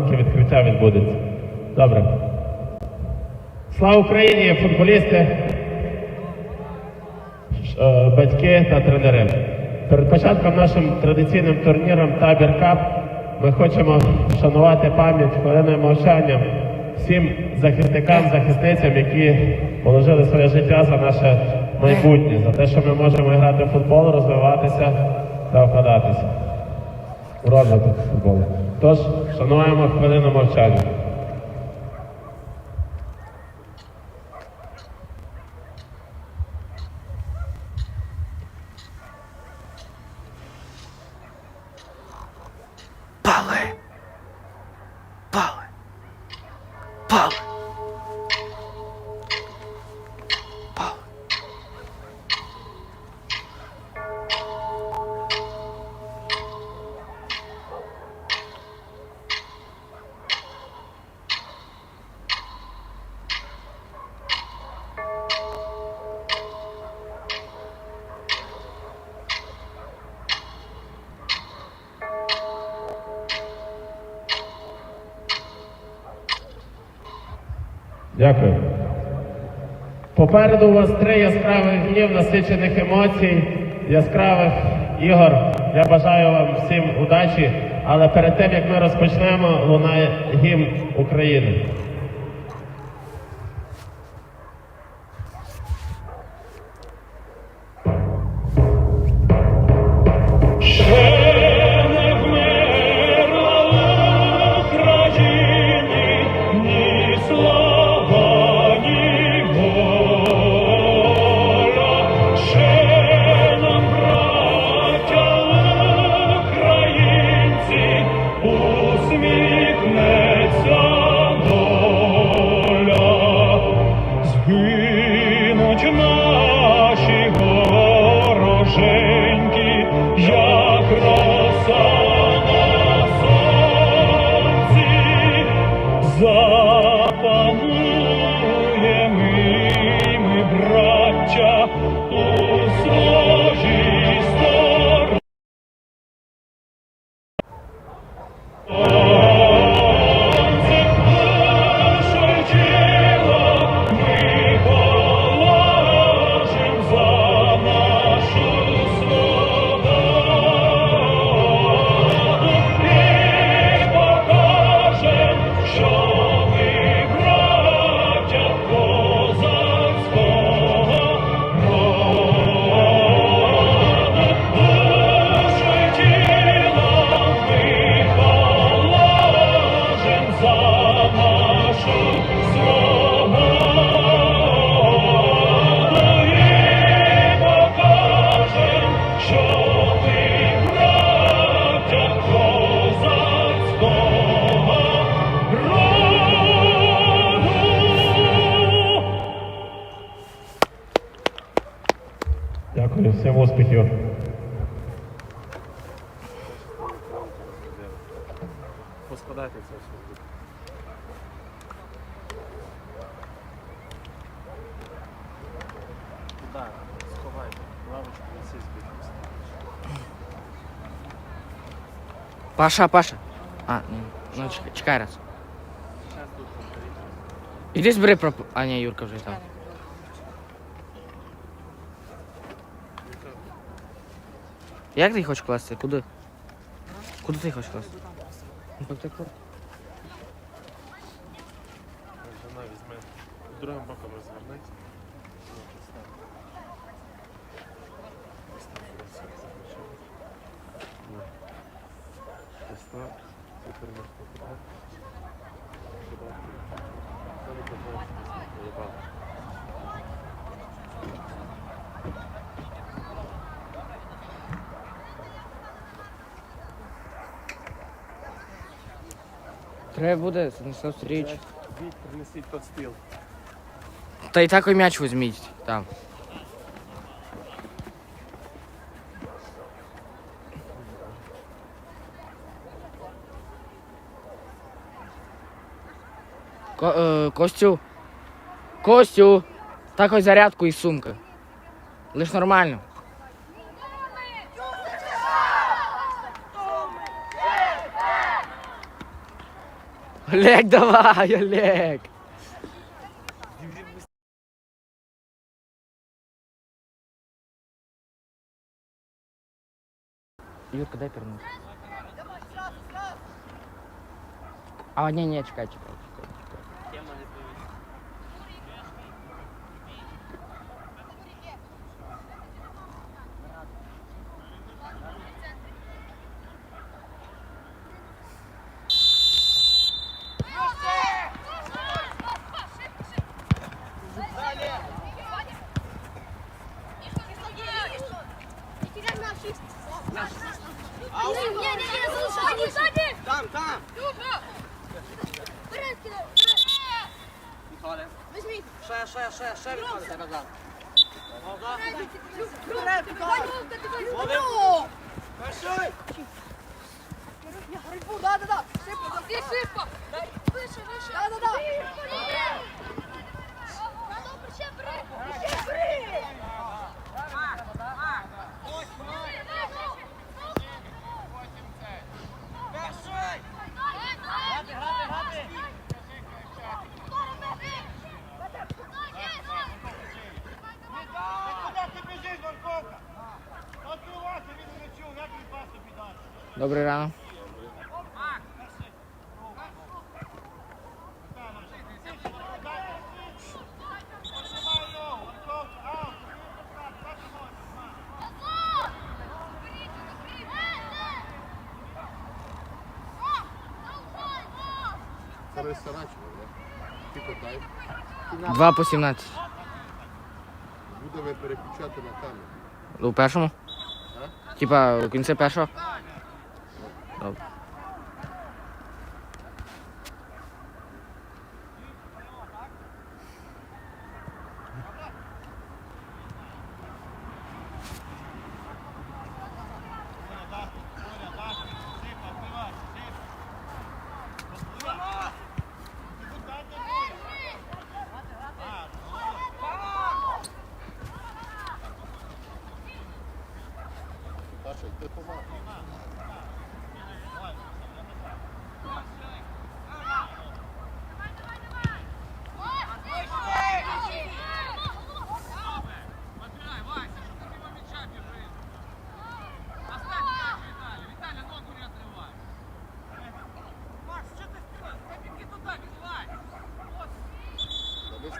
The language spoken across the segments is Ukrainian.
маленьке відкриття відбудеться. Добре. Слава Україні, футболісти, е, батьки та тренери. Перед початком нашим традиційним турніром Табір Кап ми хочемо вшанувати пам'ять хвилиною мовчання всім захисникам, захисницям, які положили своє життя за наше майбутнє, за те, що ми можемо грати в футбол, розвиватися та вкладатися розвиток футболу. Тож, шануємо хвилину мовчання. Пале. Пали. Пали. Дякую. Попереду у вас три яскравих днів насичених емоцій, яскравих ігор. Я бажаю вам всім удачі, але перед тим як ми розпочнемо, лунає гімн України. Паша, Паша. А, ні. Ну, чекай, чекай раз. Зараз тут повторіть. Іди збери проп... А, ні, Юрка вже там. Як ти їх хочеш класти? Куди? Куди ти їх хочеш класти? Ну, так, так, так. Жена візьме. Другим боком розвернись. Треба буде Станіслав Сергійович. Принесіть тот стіл. Та і такий м'яч візьміть там. Ко, е, Костю. Костю. Так ось зарядку і сумка. Лиш нормально. Олег, давай, Олег. Юрка, дай пернуть. А, ні, ні, чекай, чекай, чекай. чекай. Ще, ще, ще Віталій, дай назад. Вперед, Вперед! Перший. Да, да, да! Шипа, Где шипа? Выше, выше! Да, да, да! Куди ти біжиш, Марковка? Відкривайся, він не чув, як він пас тобі дати. Добрий ранок. Піднімай ногу, Марковка, аут. Так і можна. Це Сарачево, да? Тільки дай. Два по 17. Буде ви переключати на камеру. У першому? Типа у кінці першого?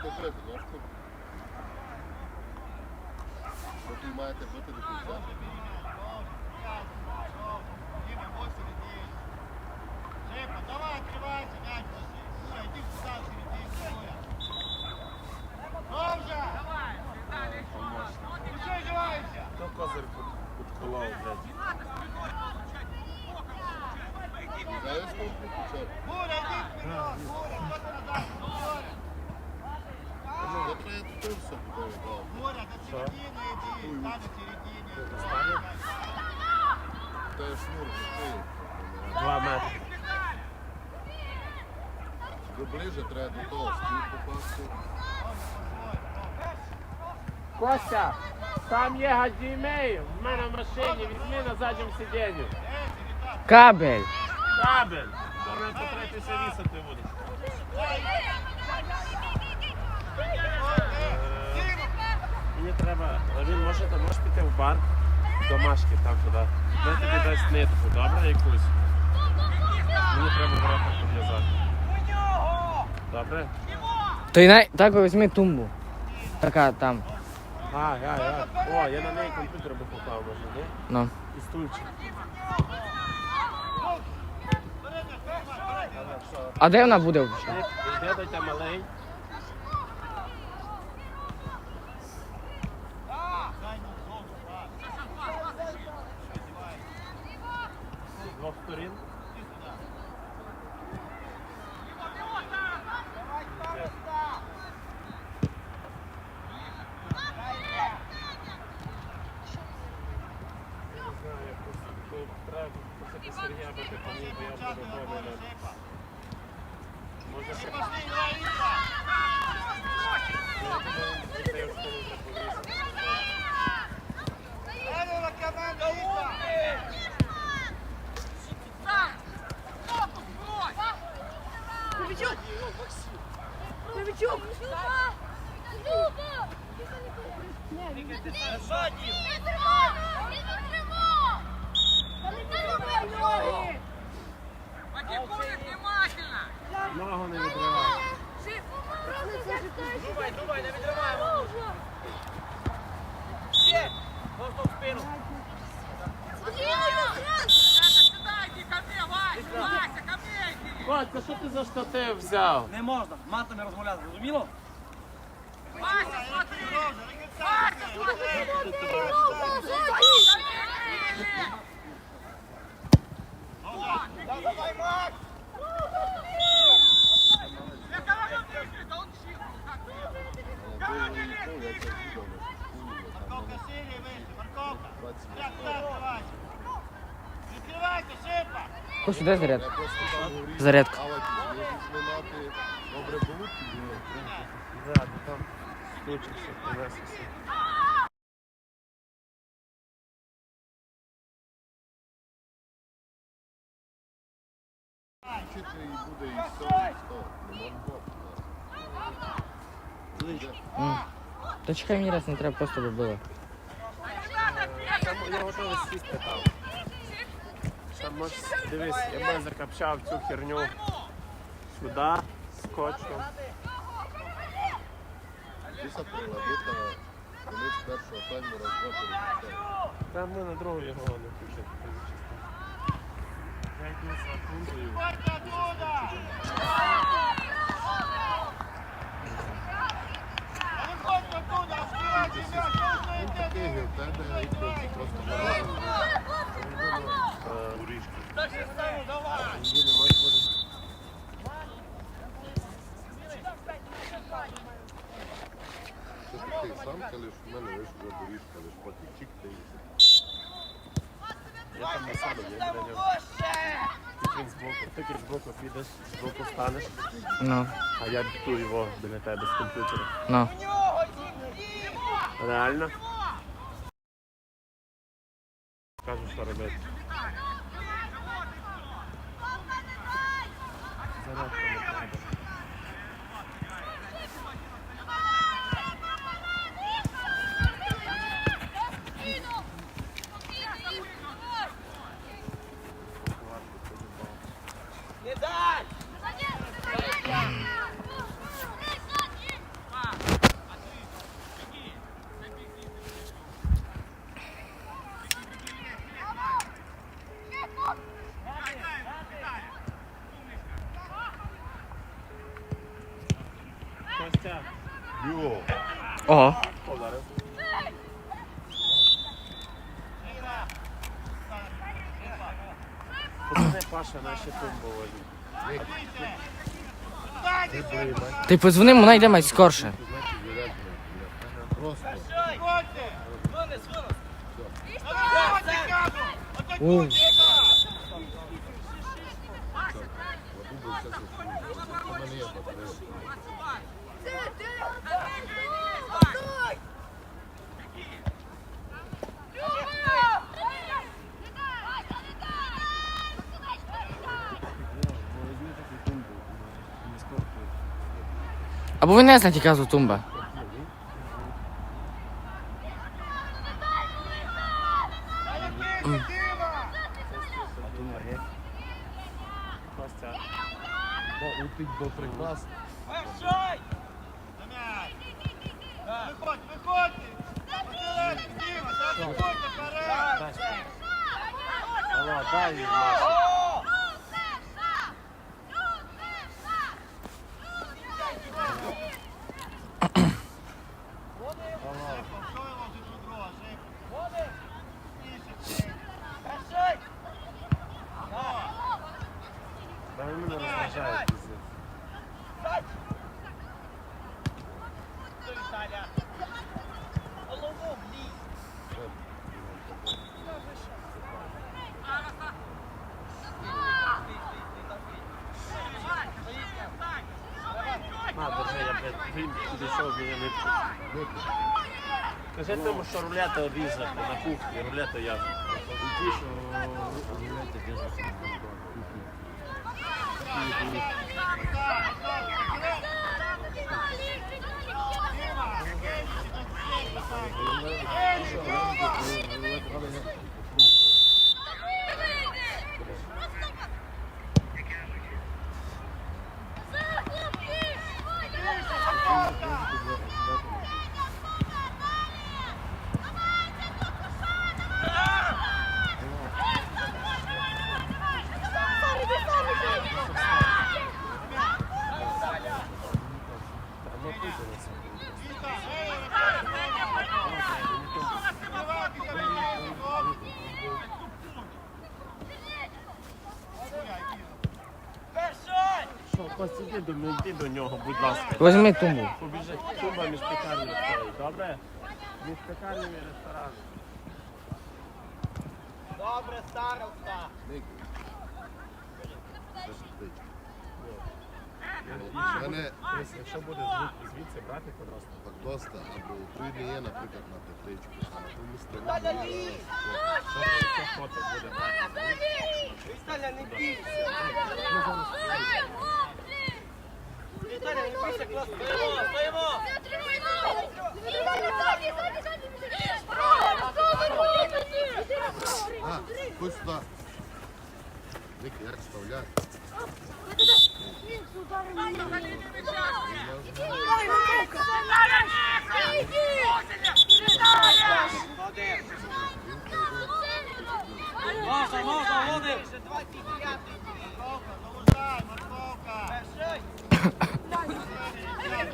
Та ви ж не бити, ножку. Ви тут маєте бити до кінця. Дима, вот середине. Шипа, давай, открывайся, мяч ложи. Юра, иди сюда, в середину, Юра. Довже! Ну что издеваешься? Хто козир підколов, блядь? Знаєш, скільки включати? Юра, иди вперед, Юра, кто-то назад, Юра. Ну, треба тут все туди віддав. Юра, до середины иди, стань в. Та я шнур. Два метри. Ви ближе треба до того, стіл попасти. Костя, там є гадімей, в мене в машині, візьми на задньому сидінні. Кабель. Кабель. Думаю, по третій сервісом ти будеш. Мені треба, він може, ти можеш піти в бар, до Машки там туди. Де тобі дасть нитку, добре, якусь? Мені треба ворота підв'язати. Добре? Й най... так візьми тумбу. Така там. А, я, я. О, я на неї комп'ютер би поклав, може, ні? Ну. І стульчик. А де вона буде взагалі? Ти до тебе малий. Ти взяв? Не можна матами розмовляти, зрозуміло? 100. Не можна. М. Та чекай мені раз не треба, просто би було. Я готовий сісти там. Ще можеш, дивись, я би закопчав цю херню сюди, скотчем. Тиса приладита, конець першого тайму два Там ми на другу його не включити. П'ять оттуда! А Виходьте оттуда, розкривайте м'яч, ти станеш, Ну, а я диктую його біля тебе з комп'ютера. ну. Реально? Kazmışlar evet. Güzel. Ого. Паша наші тумбові. Ти подзвони, вона йде мать скорше. Просто. Винес, винес. Виходьте, кажу! Отут, Ладу би все засунути. У мене є батарея. Або ви не знаєте казу тумба. Утить до! На м'яч! Виходь, виходьте! Виходьте вперед! Алло, дай їй Маша. О! Що його вже до друга, Жека? Тише, Перший! Да ви мене розважаєте. пиздець. До Віталя. Голову вліз. На, держи, я, блядь, він підійшов біля нитки. Кажи тому, що рулета різати на кухні, рулета я. І ті, що рулета різати на кухні. Перший! До, мене, йди до нього, будь ласка. Возьми тумбу. Побіжи, тумба між пекарнею стоїть, добре? Між пекарнею і рестораном. Добре, староста. Мене Якщо буде звідси брати, то просто. доста, або тут не є, наприклад, на тепличку, а на тому стороні. Це фото буде брати. Віталя, не бійся! Віталя, не бійся, клас! Стоїмо, стоїмо! А, ходь сюди. Ники, як вставляти? Можна, можна, Володимир! Залужай, морковка. Не.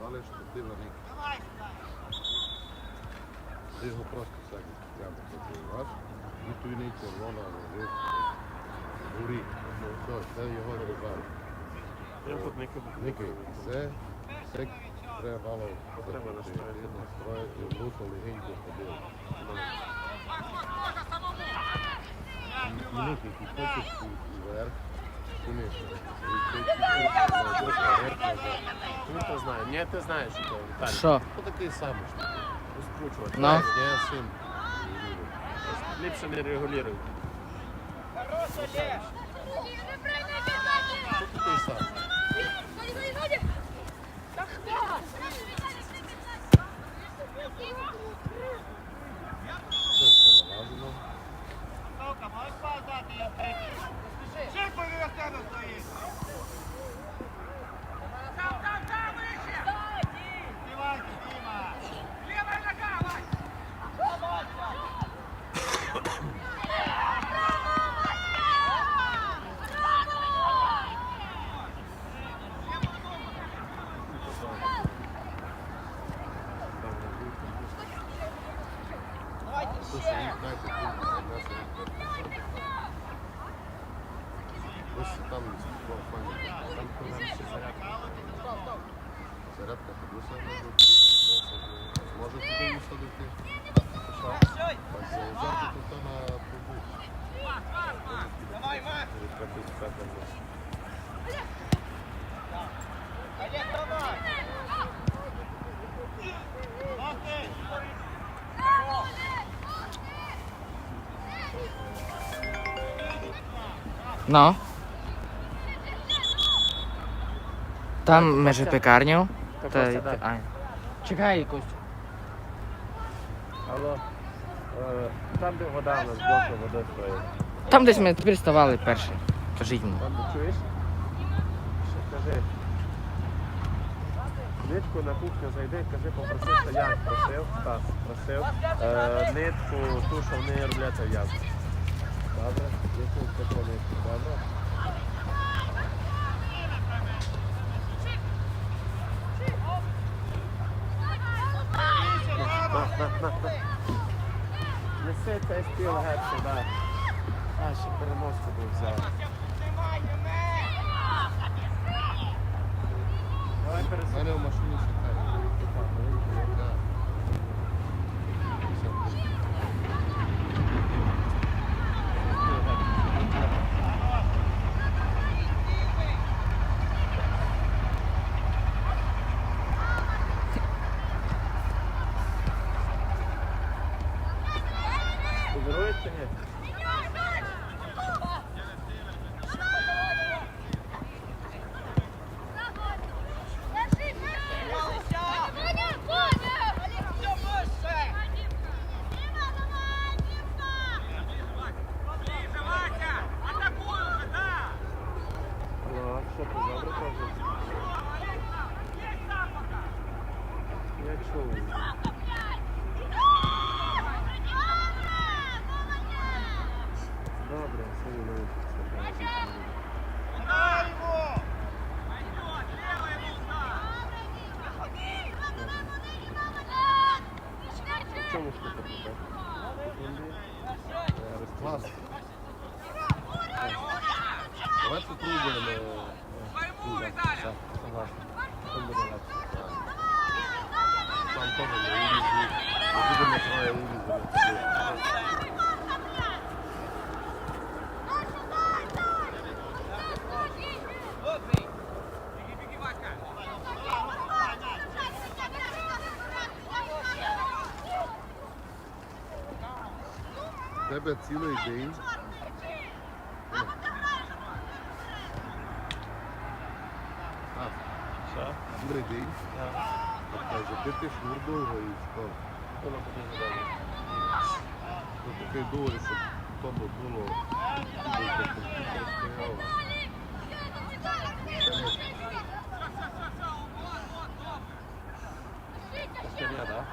Далі Ники. Давай сюда. Ти його просто садиш прямо забиваш. І тут не червона, лежить. Горі. Ну, все, це його добавить. Я тут не кину. Ники, це, це треба Треба настроїти. луто легенько ходити. Ники, ти хочеш вверх, ти не Ну, ти знаєш. Ні, ти знаєш, що Віталій. Що? Це такий самий. Розкручувати. Ну. Я син. Ліпше не регулюй. Хорош, Олег! Це такий самий. Дати, я тебе стоїть. Співайте, Діма. Давайте Це ще! стоїть, знаєте, тут у нас Ось там о, пані, там колись зарядка. Зарядка подуса може туди висадити. Перший! Так, заїжджати тут на трубу. Давай, Макс! Олег, давай! Окей. Ну. Там межі пекарню. Та Та, Костя, да. а. Чекай, Костю. Алло. Е, Там, де вода, у нас боку води стоїть. Там десь ми тепер ставали перші. Кажіть мені. Там де чуєш? Що кажи? Нитку на кухню зайди, кажи, попроси стояк, просив, Стас, просив. Е, нитку, ту, що вони роблять в'язку. Добре? Неси цей стіл геть сюди. А, ще переноску був взяв. Давай У пересадимо. мене в машині чекає. Яка? В чому штука тут? Клас. Давай попробуємо. Согласен. Так буде легше. Там теж не урізні. Не будемо троє урізати. В Тебе цілий день. А, Що? цілий день. Каже, ти ти шнур довго і що? Буде задовго. Ну, такий довгий, щоб тому було. щоб комп'ютер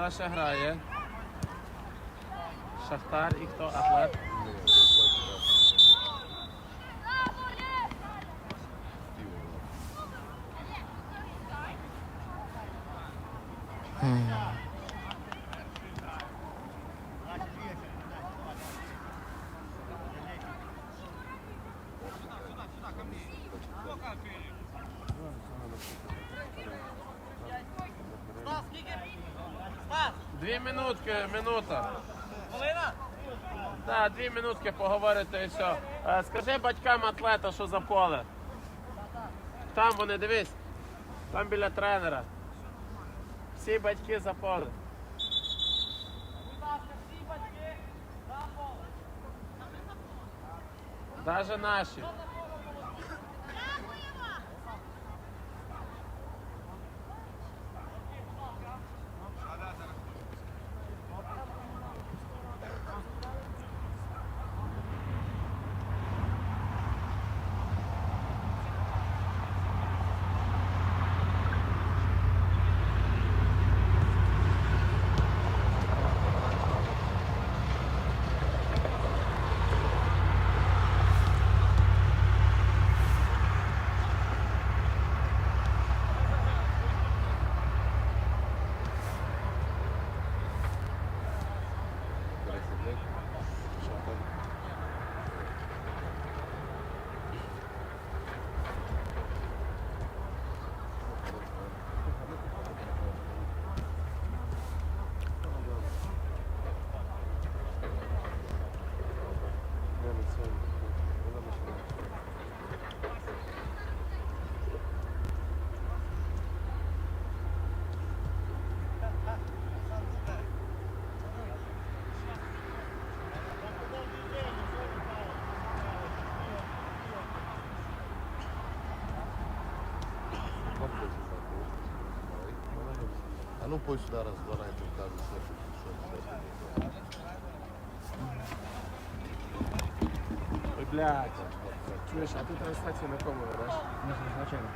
Хто далі грає? Шахтар і хто? Атлет? Ні, я бачу, так, Стів, Стас, скільки? Стас, Дві минутки, минута. хвилина? Так, дві минутки поговорити і все. Скажи батькам атлета, що за поле. Там вони, дивись. Там біля тренера. Всі батьки за поле. Даже наші. пересідник. Що там? А ну пусть сюди раз два найти вкажу, що тут, що все. Ой, блядь. Чуєш, а ти трансляцію на кому ведеш? Не звичайно.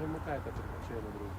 Вимикайте тут, чи я на другу.